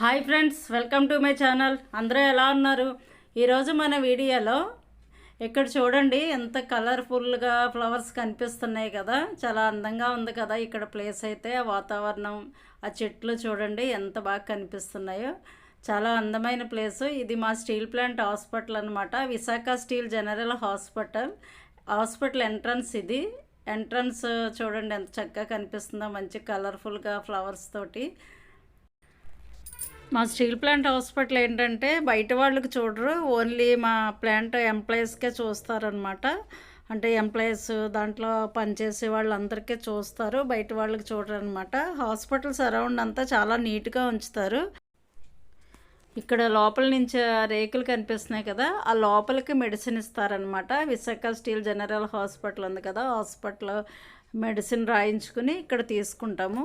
Hi friends welcome to my channel. అందరూ ఎలా ఉన్నారు? ఈరోజు మన వీడియోలో ఇక్కడ చూడండి ఎంత కలర్ఫుల్గా ఫ్లవర్స్ కనిపిస్తున్నాయి కదా. చాలా అందంగా ఉంది కదా ఇక్కడ ప్లేస్ అయితే ఆ వాతావరణం ఆ చెట్లు చూడండి ఎంత బాగా కనిపిస్తున్నాయో. చాలా అందమైన ప్లేసు ఇది మా స్టీల్ ప్లాంట్ హాస్పిటల్ అనమాట Visakha steel general hospital hospital entrance ఇది. ఎంట్రన్స్ చూడండి ఎంత చక్కగా కనిపిస్తుందో మంచి కలర్ఫుల్గా ఫ్లవర్స్ తోటి. మా స్టీల్ ప్లాంట్ హాస్పిటల్ ఏంటంటే బయట వాళ్ళకి చూడరు ఓన్లీ మా ప్లాంట్ ఎంప్లాయీస్కే చూస్తారనమాట. అంటే ఎంప్లాయీస్ దాంట్లో పనిచేసే వాళ్ళందరికీ చూస్తారు బయట వాళ్ళకి చూడరు అనమాట హాస్పిటల్ సరౌండ్ అంతా చాలా నీట్గా ఉంచుతారు. ఇక్కడ లోపల నుంచి రేకులు కనిపిస్తున్నాయి కదా ఆ లోపలికి మెడిసిన్ ఇస్తారనమాట. విశాఖ స్టీల్ జనరల్ హాస్పిటల్ ఉంది కదా హాస్పిటల్ మెడిసిన్ రాయించుకుని ఇక్కడ తీసుకుంటాము.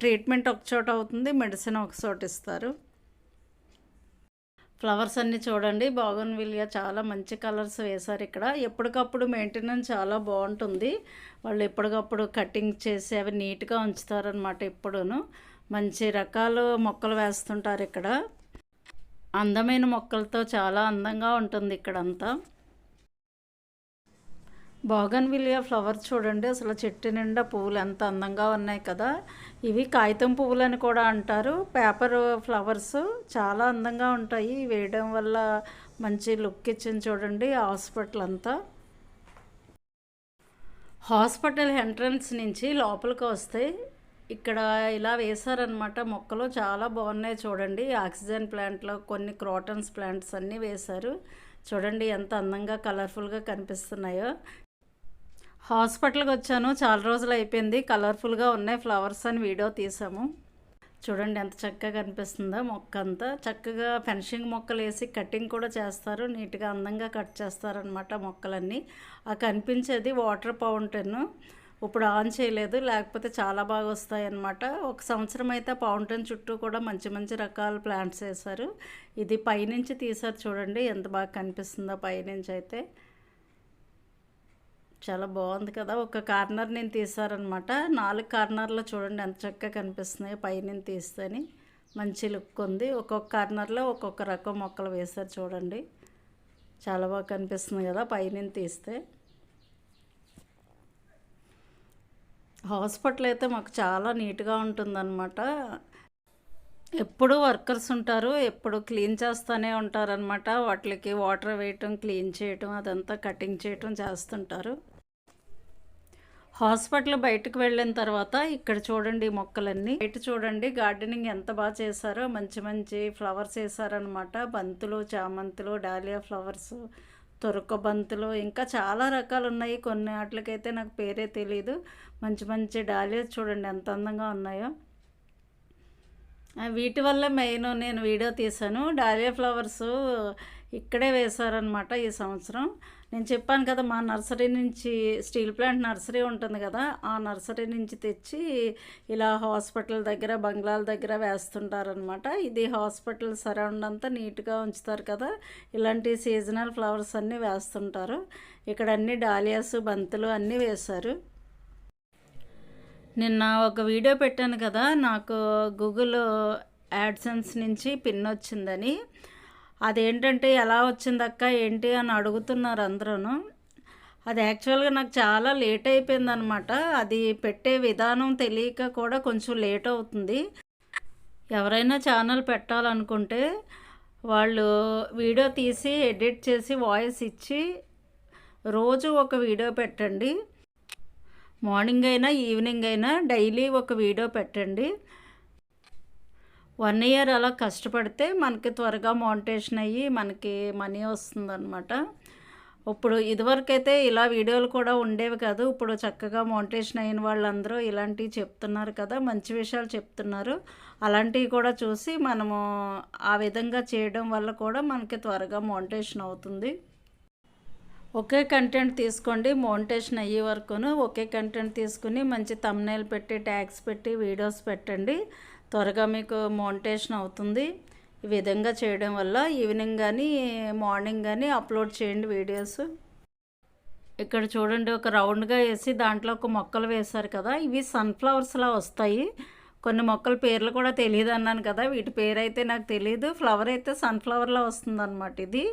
ట్రీట్మెంట్ ఒక చోట అవుతుంది మెడిసిన్ ఒక చోట ఇస్తారు. ఫ్లవర్స్ అన్నీ చూడండి బాగున్ విలియా. చాలా మంచి కలర్స్ వేశారు ఇక్కడ. ఎప్పటికప్పుడు మెయింటెనెన్స్ చాలా బాగుంటుంది. వాళ్ళు ఎప్పటికప్పుడు కటింగ్ చేసి అవి నీట్గా ఉంచుతారనమాట ఎప్పుడూను. మంచి రకాలు మొక్కలు వేస్తుంటారు ఇక్కడ. అందమైన మొక్కలతో చాలా అందంగా ఉంటుంది ఇక్కడంతా. బాగన్ విలియా ఫ్లవర్స్ చూడండి అసలు చెట్టు నిండా పువ్వులు ఎంత అందంగా ఉన్నాయి కదా. ఇవి కాగితం పువ్వులు అని కూడా అంటారు. పేపర్ ఫ్లవర్స్ చాలా అందంగా ఉంటాయి. వేయడం వల్ల మంచి లుక్ ఇచ్చింది చూడండి హాస్పిటల్ అంతా. హాస్పిటల్ ఎంట్రన్స్ నుంచి లోపలికి వస్తే ఇక్కడ ఇలా వేశారనమాట మొక్కలు చాలా బాగున్నాయి చూడండి. ఆక్సిజన్ ప్లాంట్లో కొన్ని క్రోటన్స్ ప్లాంట్స్ అన్నీ వేశారు. చూడండి ఎంత అందంగా కలర్ఫుల్గా కనిపిస్తున్నాయో. హాస్పిటల్కి వచ్చాను. చాలా రోజులు అయిపోయింది. కలర్ఫుల్గా ఉన్నాయి. ఫ్లవర్స్ అని వీడియో తీసాము. చూడండి ఎంత చక్కగా కనిపిస్తుందో మొక్క అంతా చక్కగా ఫెన్షింగ్ మొక్కలు వేసి కటింగ్ కూడా చేస్తారు. నీట్గా అందంగా కట్ చేస్తారనమాట మొక్కలన్నీ. ఆ కనిపించేది వాటర్ ఫౌంటైన్. ఇప్పుడు ఆన్ చేయలేదు. లేకపోతే చాలా బాగా వస్తాయన్నమాట. ఒక సంవత్సరం అయితే ఫౌంటైన్ చుట్టూ కూడా మంచి మంచి రకాల ప్లాంట్స్ వేశారు. ఇది పైనుంచి తీసారు చూడండి. ఎంత బాగా కనిపిస్తుందో పైనుంచి అయితే. చాలా బాగుంది కదా. ఒక కార్నర్ నేను తీసారనమాట నాలుగు కార్నర్లో చూడండి ఎంత చక్కగా కనిపిస్తున్నాయి. పైన తీస్తేని మంచి లుక్ ఉంది. ఒక్కొక్క కార్నర్లో ఒక్కొక్క రకం మొక్కలు వేశారు చూడండి. చాలా బాగా కనిపిస్తుంది కదా పైన తీస్తే. హాస్పిటల్ అయితే మాకు చాలా నీట్గా ఉంటుందన్నమాట. ఎప్పుడు వర్కర్స్ ఉంటారు ఎప్పుడు క్లీన్ చేస్తూనే ఉంటారనమాట వాటికి వాటర్ వేయటం క్లీన్ చేయటం అదంతా కటింగ్ చేయటం చేస్తుంటారు. హాస్పిటల్ బయటకు వెళ్ళిన తర్వాత ఇక్కడ చూడండి మొక్కలన్నీ. బయట చూడండి గార్డెనింగ్ ఎంత బాగా చేశారో మంచి మంచి ఫ్లవర్స్ వేసారనమాట బంతులు చామంతులు డాలియా ఫ్లవర్స్ తొరక బంతులు ఇంకా చాలా రకాలు ఉన్నాయి. కొన్ని వాటికైతే నాకు పేరే తెలియదు మంచి మంచి డాలియాస్ చూడండి ఎంత అందంగా ఉన్నాయో. వీటి వల్ల మెయిన్ నేను వీడియో తీశాను. డాలియా ఫ్లవర్స్ ఇక్కడే వేశారనమాట ఈ సంవత్సరం. నేను చెప్పాను కదా మా నర్సరీ నుంచి స్టీల్ ప్లాంట్ నర్సరీ ఉంటుంది కదా ఆ నర్సరీ నుంచి తెచ్చి ఇలా హాస్పిటల్ దగ్గర బంగ్లాల దగ్గర వేస్తుంటారనమాట ఇది హాస్పిటల్ సరౌండ్ అంతా నీట్గా ఉంచుతారు కదా ఇలాంటి సీజనల్ ఫ్లవర్స్ అన్నీ వేస్తుంటారు. ఇక్కడ అన్ని డాలియాస్ బంతులు అన్నీ వేశారు. నిన్న ఒక వీడియో పెట్టాను కదా నాకు గూగుల్ యాడ్సెన్స్ నుంచి పిన్ వచ్చిందని. అదేంటంటే ఎలా వచ్చిందక్క ఏంటి అని అడుగుతున్నారు అందరూ అది యాక్చువల్గా నాకు చాలా లేట్ అయిపోయిందనమాట. అది పెట్టే విధానం తెలియక కూడా కొంచెం లేట్ అవుతుంది. ఎవరైనా ఛానల్ పెట్టాలనుకుంటే వాళ్ళు వీడియో తీసి ఎడిట్ చేసి వాయిస్ ఇచ్చి రోజు ఒక వీడియో పెట్టండి. మార్నింగ్ అయినా ఈవినింగ్ అయినా డైలీ ఒక వీడియో పెట్టండి. వన్ ఇయర్ అలా కష్టపడితే మనకి త్వరగా మౌంటేషన్ అయ్యి మనకి మనీ వస్తుందన్నమాట. ఇప్పుడు ఇదివరకైతే ఇలా వీడియోలు కూడా ఉండేవి కాదు. ఇప్పుడు చక్కగా మౌంటేషన్ అయిన వాళ్ళందరూ ఇలాంటివి చెప్తున్నారు కదా మంచి విషయాలు చెప్తున్నారు. అలాంటివి కూడా చూసి మనము ఆ విధంగా చేయడం వల్ల కూడా మనకి త్వరగా మౌంటేషన్ అవుతుంది. ఒకే కంటెంట్ తీసుకోండి మోంటేషన్ అయ్యే వరకును ఒకే కంటెంట్ తీసుకుని మంచి తమ్నేల్ పెట్టి ట్యాగ్స్ పెట్టి వీడియోస్ పెట్టండి. త్వరగా మీకు మోంటేషన్ అవుతుంది. ఈ విధంగా చేయడం వల్ల ఈవినింగ్ కానీ మార్నింగ్ కానీ అప్లోడ్ చేయండి వీడియోస్ ఇక్కడ చూడండి ఒక రౌండ్గా వేసి దాంట్లో ఒక మొక్కలు వేశారు కదా ఇవి సన్ఫ్లవర్స్లా వస్తాయి. కొన్ని మొక్కల పేర్లు కూడా తెలియదు అన్నాను కదా. వీటి పేరు అయితే నాకు తెలియదు ఫ్లవర్ అయితే సన్ఫ్లవర్లో వస్తుంది అనమాట ఇది.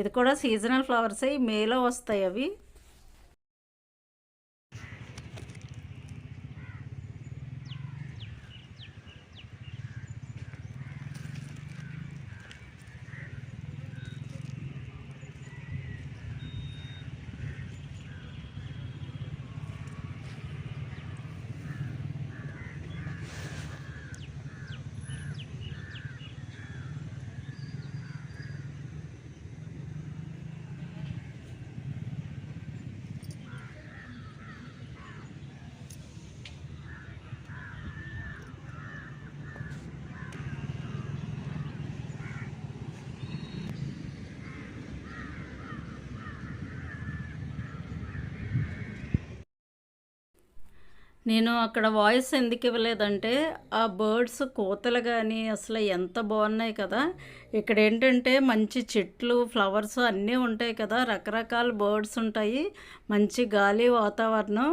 ఇది కూడా సీజనల్ ఫ్లవర్సే ఈ మేలో వస్తాయి అవి. నేను అక్కడ వాయిస్ ఎందుకు ఇవ్వలేదంటే ఆ బర్డ్స్ కోతలు కానీ అసలు ఎంత బాగున్నాయి కదా. ఇక్కడ ఏంటంటే మంచి చెట్లు ఫ్లవర్స్ అన్నీ ఉంటాయి కదా. రకరకాల బర్డ్స్ ఉంటాయి. మంచి గాలి వాతావరణం.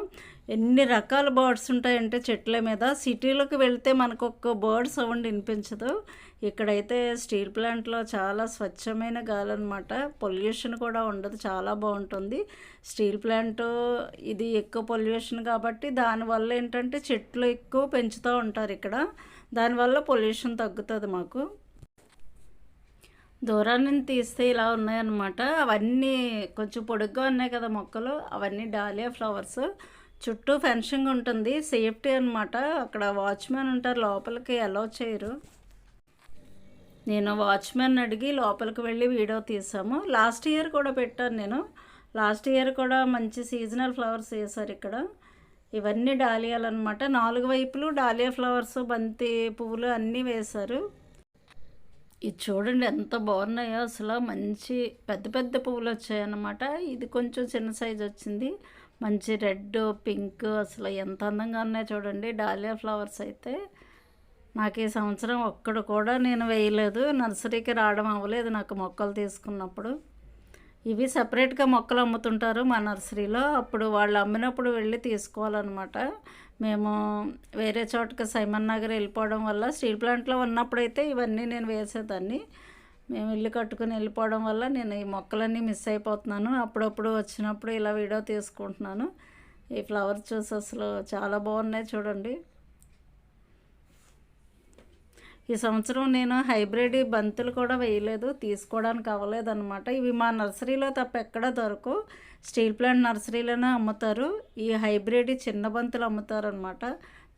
ఎన్ని రకాల బర్డ్స్ ఉంటాయంటే చెట్ల మీద. సిటీలోకి వెళ్తే మనకు ఒక్క బర్డ్ సౌండ్ వినిపించదు. ఇక్కడైతే స్టీల్ ప్లాంట్లో చాలా స్వచ్ఛమైన గాలి అనమాట పొల్యూషన్ కూడా ఉండదు చాలా బాగుంటుంది. స్టీల్ ప్లాంట్ ఇది ఎక్కువ పొల్యూషన్ కాబట్టి దానివల్ల ఏంటంటే చెట్లు ఎక్కువ పెంచుతూ ఉంటారు ఇక్కడ. దానివల్ల పొల్యూషన్ తగ్గుతుంది మాకు. దూరాన్ని తీస్తే ఇలా ఉన్నాయన్నమాట. అవన్నీ కొంచెం పొడుగ్గా ఉన్నాయి కదా మొక్కలు. అవన్నీ డాలియా ఫ్లవర్స్. చుట్టూ ఫెన్షింగ్ ఉంటుంది సేఫ్టీ అనమాట అక్కడ వాచ్మెన్ ఉంటారు లోపలికి అలౌ చేయరు. నేను వాచ్మెన్ అడిగి లోపలికి వెళ్ళి వీడియో తీసాము. లాస్ట్ ఇయర్ కూడా పెట్టాను నేను. లాస్ట్ ఇయర్ కూడా మంచి సీజనల్ ఫ్లవర్స్ వేశారు ఇక్కడ. ఇవన్నీ డాలియాలు అనమాట నాలుగు వైపులు డాలియా ఫ్లవర్స్ బంతి పువ్వులు అన్నీ వేశారు. ఇది చూడండి ఎంత బాగున్నాయో. అసలు మంచి పెద్ద పెద్ద పువ్వులు వచ్చాయన్నమాట. ఇది కొంచెం చిన్న సైజ్ వచ్చింది. మంచి రెడ్ పింక్ అసలు ఎంత అందంగా ఉన్నాయో చూడండి. డాలియా ఫ్లవర్స్ అయితే నాకు ఈ సంవత్సరం ఒక్కడు కూడా నేను వేయలేదు. నర్సరీకి రావడం అవ్వలేదు నాకు మొక్కలు తీసుకున్నప్పుడు. ఇవి సపరేట్గా మొక్కలు అమ్ముతుంటారు మా నర్సరీలో. అప్పుడు వాళ్ళు అమ్మినప్పుడు వెళ్ళి తీసుకోవాలన్నమాట. మేము వేరే చోటకి సైమన్ నగర్ వెళ్ళిపోవడం వల్ల స్టీల్ ప్లాంట్లో ఉన్నప్పుడైతే ఇవన్నీ నేను వేసేదాన్ని. మేము ఇల్లు కట్టుకుని వెళ్ళిపోవడం వల్ల నేను ఈ మొక్కలన్నీ మిస్ అయిపోతున్నాను. అప్పుడప్పుడు వచ్చినప్పుడు ఇలా వీడియో తీసుకుంటున్నాను. ఈ ఫ్లవర్ చూసి అసలు చాలా బాగున్నాయి చూడండి. ఈ సంవత్సరం నేను హైబ్రిడ్ బంతులు కూడా వేయలేదు తీసుకోవడానికి అవ్వలేదు అనమాట ఇవి మా నర్సరీలో తప్ప ఎక్కడ దొరకు. స్టీల్ ప్లాంట్ నర్సరీలోనే అమ్ముతారు. ఈ హైబ్రిడ్ చిన్న బంతులు అమ్ముతారు అనమాట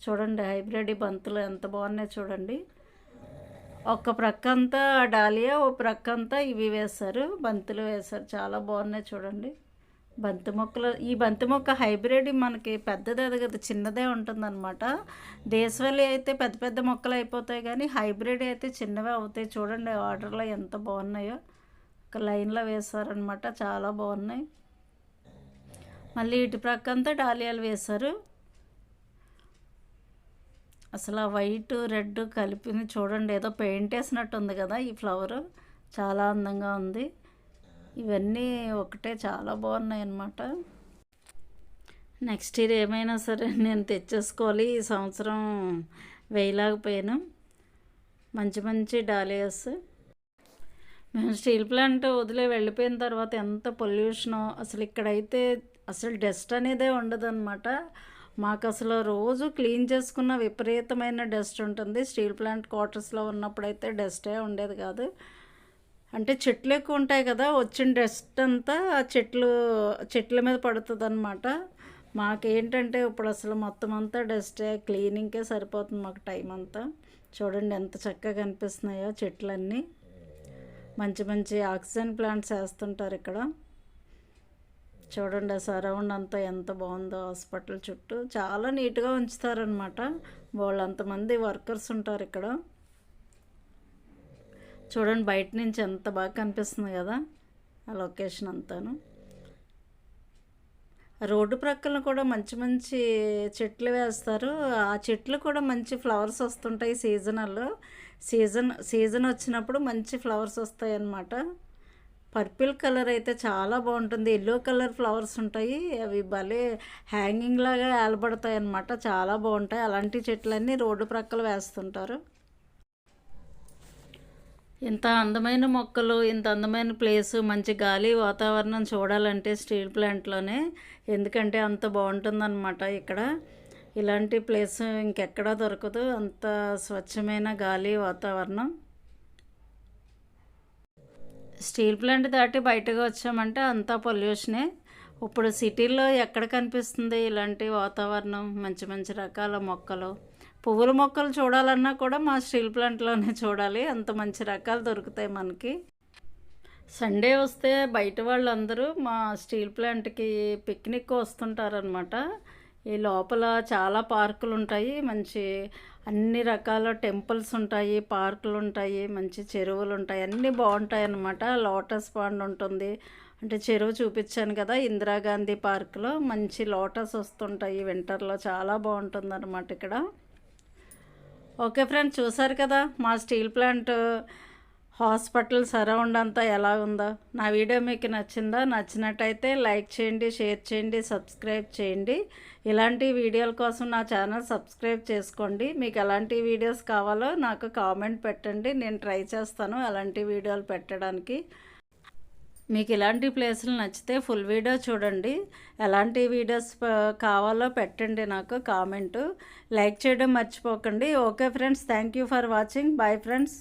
చూడండి హైబ్రిడ్ బంతులు ఎంత బాగున్నాయి చూడండి. ఒక ప్రక్క అంతా డాలియా ఓ ప్రక్క అంతా ఇవి వేశారు. బంతులు వేశారు. చాలా బాగున్నాయి చూడండి. బంతి మొక్కలు ఈ బంతి మొక్క హైబ్రిడ్ మనకి పెద్దదే కదా చిన్నదే ఉంటుందన్నమాట. దేశవాళీ అయితే పెద్ద పెద్ద మొక్కలు అయిపోతాయి కానీ హైబ్రిడ్ అయితే చిన్నవే అవుతాయి. చూడండి ఆర్డర్లో ఎంత బాగున్నాయో. ఒక లైన్లో వేశారనమాట చాలా బాగున్నాయి. మళ్ళీ ఇటు ప్రక్క అంతా డాలియాలు వేశారు. అసలు ఆ వైట్ రెడ్ కలిపి చూడండి ఏదో పెయింట్ వేసినట్టు ఉంది కదా ఈ ఫ్లవర్. చాలా అందంగా ఉంది. ఇవన్నీ ఒకటే చాలా బాగున్నాయి అన్నమాట. నెక్స్ట్ ఇయర్ ఏమైనా సరే నేను తెచ్చేసుకోవాలి. ఈ సంవత్సరం వేయలేకపోయాను. మంచి మంచి డాలియాస్. మేము స్టీల్ ప్లాంట్ వదిలే వెళ్ళిపోయిన తర్వాత ఎంత పొల్యూషనో అసలు ఇక్కడైతే అసలు డస్ట్ అనేదే ఉండదన్నమాట. మాకు అసలు రోజు క్లీన్ చేసుకున్న విపరీతమైన డస్ట్ ఉంటుంది. స్టీల్ ప్లాంట్ క్వార్టర్స్లో ఉన్నప్పుడైతే డస్టే ఉండేది కాదు. అంటే చెట్లు ఎక్కువ ఉంటాయి కదా వచ్చిన డస్ట్ అంతా ఆ చెట్లు చెట్ల మీద పడుతుంది అనమాట మాకేంటంటే ఇప్పుడు అసలు మొత్తం అంతా డస్టే క్లీనింగ్కే సరిపోతుంది మాకు టైం అంతా. చూడండి ఎంత చక్కగా కనిపిస్తున్నాయో చెట్లన్నీ. మంచి మంచి ఆక్సిజన్ ప్లాంట్స్ వేస్తుంటారు ఇక్కడ. చూడండి సరౌండ్ అంతా ఎంత బాగుందో హాస్పిటల్ చుట్టూ. చాలా నీట్గా ఉంచుతారనమాట వాళ్ళంతమంది వర్కర్స్ ఉంటారు ఇక్కడ. చూడండి బయట నుంచి ఎంత బాగా కనిపిస్తుంది కదా ఆ లొకేషన్ అంతాను. రోడ్డు ప్రక్కన కూడా మంచి మంచి చెట్లు వేస్తారు. ఆ చెట్లు కూడా మంచి ఫ్లవర్స్ వస్తుంటాయి సీజనల్లో. సీజన్ సీజన్ వచ్చినప్పుడు మంచి ఫ్లవర్స్ వస్తాయి అన్నమాట పర్పుల్ కలర్ అయితే చాలా బాగుంటుంది. ఎల్లో కలర్ ఫ్లవర్స్ ఉంటాయి. అవి భలే హ్యాంగింగ్ లాగా ఏలబడతాయి అన్నమాట. చాలా బాగుంటాయి. అలాంటి చెట్లన్నీ రోడ్డు ప్రక్కల వేస్తుంటారు. ఇంత అందమైన మొక్కలు ఇంత అందమైన ప్లేసు మంచి గాలి వాతావరణం చూడాలంటే స్టీల్ ప్లాంట్లోనే. ఎందుకంటే అంత బాగుంటుందన్నమాట ఇక్కడ. ఇలాంటి ప్లేస్ ఇంకెక్కడా దొరకదు. అంత స్వచ్ఛమైన గాలి వాతావరణం. స్టీల్ ప్లాంట్ దాటి బయటకు వచ్చామంటే అంతా పొల్యూషనే. ఇప్పుడు సిటీల్లో ఎక్కడ కనిపిస్తుంది ఇలాంటి వాతావరణం? మంచి మంచి రకాల మొక్కలు. పువ్వుల మొక్కలు చూడాలన్నా కూడా మా స్టీల్ ప్లాంట్లోనే చూడాలి. అంత మంచి రకాలు దొరుకుతాయి మనకి. సండే వస్తే బయట వాళ్ళందరూ మా స్టీల్ ప్లాంట్కి పిక్నిక్ వస్తుంటారనమాట ఈ లోపల చాలా పార్కులు ఉంటాయి మంచి అన్ని రకాల టెంపుల్స్ ఉంటాయి పార్కులు ఉంటాయి మంచి చెరువులు ఉంటాయి అన్నీ బాగుంటాయి అన్నమాట. లోటస్ పాండ్ ఉంటుంది. అంటే చెరువు చూపించాను కదా ఇందిరాగాంధీ పార్క్లో మంచి లోటస్ వస్తుంటాయి వింటర్లో చాలా బాగుంటుంది అనమాట ఇక్కడ. ఓకే ఫ్రెండ్స్ చూసారు కదా మా స్టీల్ ప్లాంట్? హాస్పిటల్ సరౌండ్ అంతా ఎలా ఉందో నా వీడియో మీకు నచ్చిందా నచ్చినట్టయితే లైక్ చేయండి షేర్ చేయండి సబ్స్క్రైబ్ చేయండి. ఇలాంటి వీడియోల కోసం నా ఛానల్ సబ్స్క్రైబ్ చేసుకోండి. మీకు ఎలాంటి వీడియోస్ కావాలో నాకు కామెంట్ పెట్టండి. నేను ట్రై చేస్తాను అలాంటి వీడియోలు పెట్టడానికి. మీకు ఇలాంటి ప్లేసులు నచ్చితే ఫుల్ వీడియో చూడండి. ఎలాంటి వీడియోస్ కావాలో పెట్టండి నాకు కామెంటు. లైక్ చేయడం మర్చిపోకండి. Okay friends thank you for watching. Bye friends.